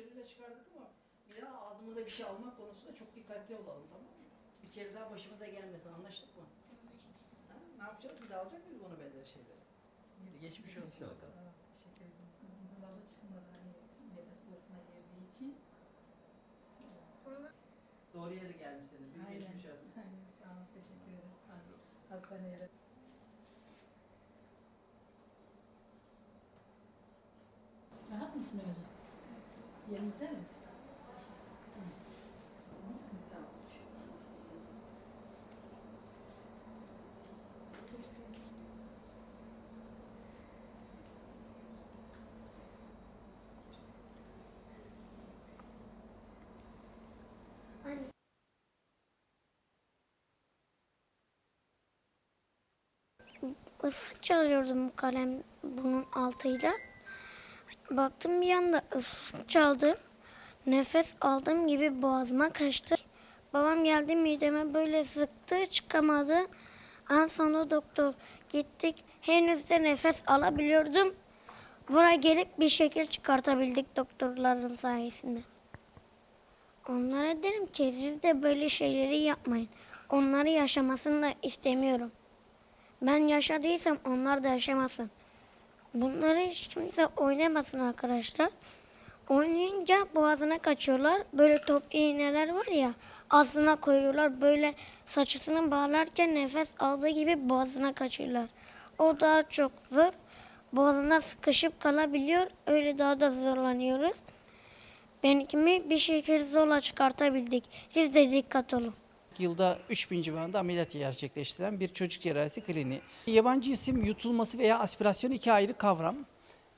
başarıyla çıkardık ama bir daha ağzımıza bir şey almak konusunda çok dikkatli olalım tamam mı? Bir kere daha başımıza gelmesin anlaştık mı? Ha? Ne yapacağız? Bir daha alacak mıyız bunu benzer şeyleri? Geçmiş olsun bakalım. Sağ ol, teşekkür ederim. Bunlarda çıkmadı hani nefes borusuna girdiği için. Doğru yere gelmişsiniz. Bir Aynen. geçmiş olsun. Aynen, sağ ol, teşekkür ederiz. Hastaneye. Yerinize mi? Islık çalıyordum kalem bunun altıyla. Baktım bir anda ıslık çaldı. Nefes aldığım gibi boğazıma kaçtı. Babam geldi mideme böyle sıktı çıkamadı. En sonunda doktor gittik. Henüz de nefes alabiliyordum. Buraya gelip bir şekil çıkartabildik doktorların sayesinde. Onlara derim ki siz de böyle şeyleri yapmayın. Onları yaşamasını da istemiyorum. Ben yaşadıysam onlar da yaşamasın. Bunları kimse oynamasın arkadaşlar. Oynayınca boğazına kaçıyorlar. Böyle top iğneler var ya ağzına koyuyorlar. Böyle saçısını bağlarken nefes aldığı gibi boğazına kaçıyorlar. O daha çok zor. Boğazına sıkışıp kalabiliyor. Öyle daha da zorlanıyoruz. Benimkimi bir şekilde zorla çıkartabildik. Siz de dikkat olun. Yılda 3000 civarında ameliyat gerçekleştiren bir çocuk cerrahisi kliniği. Yabancı isim yutulması veya aspirasyon iki ayrı kavram.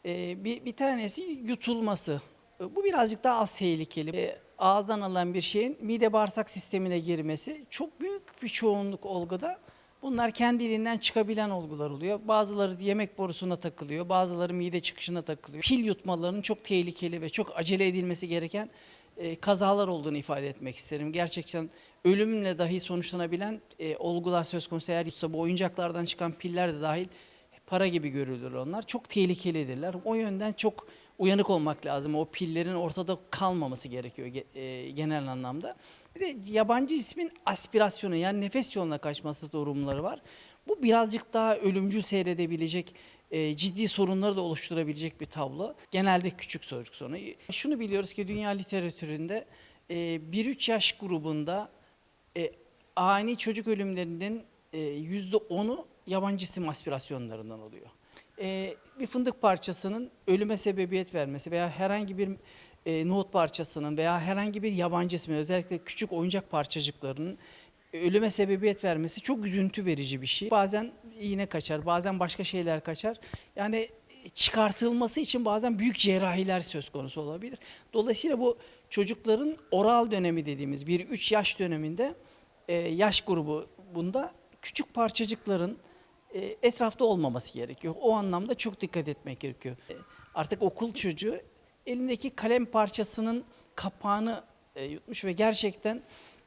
Ee, bir, bir tanesi yutulması. Ee, Bu birazcık daha az tehlikeli. Ee, ağızdan alınan bir şeyin mide bağırsak sistemine girmesi çok büyük bir çoğunluk olguda bunlar kendiliğinden çıkabilen olgular oluyor. Bazıları yemek borusuna takılıyor, bazıları mide çıkışına takılıyor. Pil yutmalarının çok tehlikeli ve çok acele edilmesi gereken e, kazalar olduğunu ifade etmek isterim. Gerçekten ölümle dahi sonuçlanabilen e, olgular söz konusu eğer yutsa bu oyuncaklardan çıkan piller de dahil para gibi görülür onlar. Çok tehlikelidirler. O yönden çok uyanık olmak lazım. O pillerin ortada kalmaması gerekiyor ge- e, genel anlamda. Bir de yabancı ismin aspirasyonu yani nefes yoluna kaçması durumları var. Bu birazcık daha ölümcül seyredebilecek, e, ciddi sorunları da oluşturabilecek bir tablo. Genelde küçük çocuk sonu. Şunu biliyoruz ki dünya literatüründe e, 1-3 yaş grubunda e, ani çocuk ölümlerinin e, %10'u yabancı isim aspirasyonlarından oluyor. E, bir fındık parçasının ölüme sebebiyet vermesi veya herhangi bir e, nohut parçasının veya herhangi bir yabancı ismin özellikle küçük oyuncak parçacıklarının ölüme sebebiyet vermesi çok üzüntü verici bir şey. Bazen iğne kaçar, bazen başka şeyler kaçar. Yani çıkartılması için bazen büyük cerrahiler söz konusu olabilir. Dolayısıyla bu çocukların oral dönemi dediğimiz 1-3 yaş döneminde e, yaş grubu bunda küçük parçacıkların e, etrafta olmaması gerekiyor. O anlamda çok dikkat etmek gerekiyor. E, artık okul çocuğu elindeki kalem parçasının kapağını e, yutmuş ve gerçekten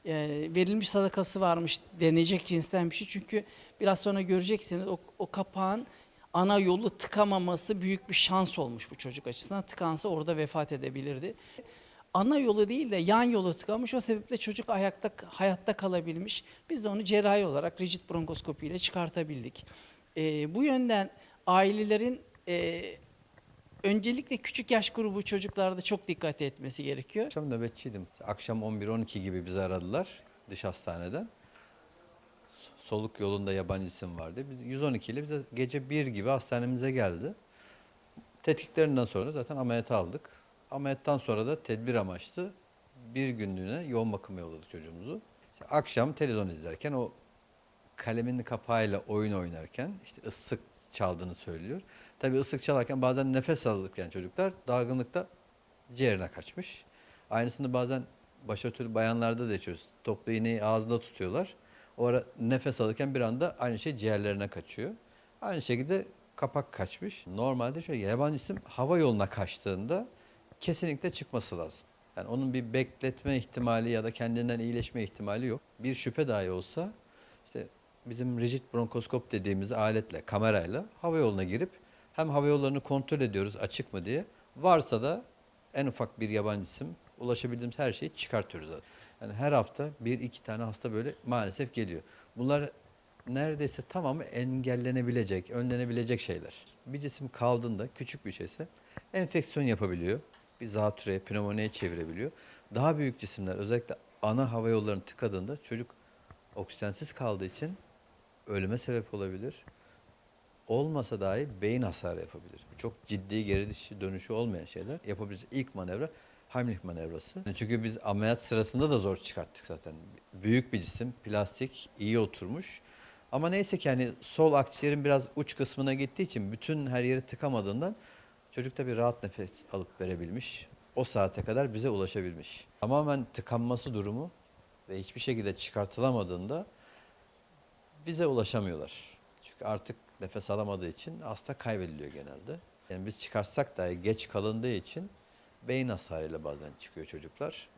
e, verilmiş sadakası varmış denecek cinsten bir şey. Çünkü biraz sonra göreceksiniz o, o kapağın ana yolu tıkamaması büyük bir şans olmuş bu çocuk açısından. Tıkansa orada vefat edebilirdi. Ana yolu değil de yan yolu tıkamış. O sebeple çocuk ayakta hayatta kalabilmiş. Biz de onu cerrahi olarak rigid bronkoskopi ile çıkartabildik. E, bu yönden ailelerin e, öncelikle küçük yaş grubu çocuklarda çok dikkat etmesi gerekiyor. Akşam nöbetçiydim. Akşam 11-12 gibi bizi aradılar dış hastaneden. Soluk yolunda yabancı isim vardı. Biz 112 ile bize gece 1 gibi hastanemize geldi. Tetkiklerinden sonra zaten ameliyata aldık. Ameliyattan sonra da tedbir amaçlı bir günlüğüne yoğun bakıma yolladık çocuğumuzu. İşte akşam televizyon izlerken o kalemin kapağıyla oyun oynarken işte ıslık çaldığını söylüyor. Tabii ıslık çalarken bazen nefes alırken çocuklar dalgınlıkta ciğerine kaçmış. Aynısını bazen başörtülü bayanlarda da yaşıyoruz. Toplu iğneyi ağzında tutuyorlar. O ara nefes alırken bir anda aynı şey ciğerlerine kaçıyor. Aynı şekilde kapak kaçmış. Normalde şöyle yabancı isim hava yoluna kaçtığında kesinlikle çıkması lazım. Yani onun bir bekletme ihtimali ya da kendinden iyileşme ihtimali yok. Bir şüphe dahi olsa bizim rigid bronkoskop dediğimiz aletle, kamerayla hava yoluna girip hem hava yollarını kontrol ediyoruz açık mı diye. Varsa da en ufak bir yabancı isim ulaşabildiğimiz her şeyi çıkartıyoruz. Yani her hafta bir iki tane hasta böyle maalesef geliyor. Bunlar neredeyse tamamı engellenebilecek, önlenebilecek şeyler. Bir cisim kaldığında küçük bir şeyse enfeksiyon yapabiliyor. Bir zatürreye, pneumoniye çevirebiliyor. Daha büyük cisimler özellikle ana hava yollarını tıkadığında çocuk oksijensiz kaldığı için ölüme sebep olabilir. Olmasa dahi beyin hasarı yapabilir. Çok ciddi geri dönüşü olmayan şeyler. Yapabileceğiz ilk manevra Heimlich manevrası. Çünkü biz ameliyat sırasında da zor çıkarttık zaten. Büyük bir cisim, plastik, iyi oturmuş. Ama neyse ki hani sol akciğerin biraz uç kısmına gittiği için bütün her yeri tıkamadığından çocuk da bir rahat nefes alıp verebilmiş. O saate kadar bize ulaşabilmiş. Tamamen tıkanması durumu ve hiçbir şekilde çıkartılamadığında bize ulaşamıyorlar. Çünkü artık nefes alamadığı için hasta kaybediliyor genelde. Yani biz çıkarsak dahi geç kalındığı için beyin hasarıyla bazen çıkıyor çocuklar.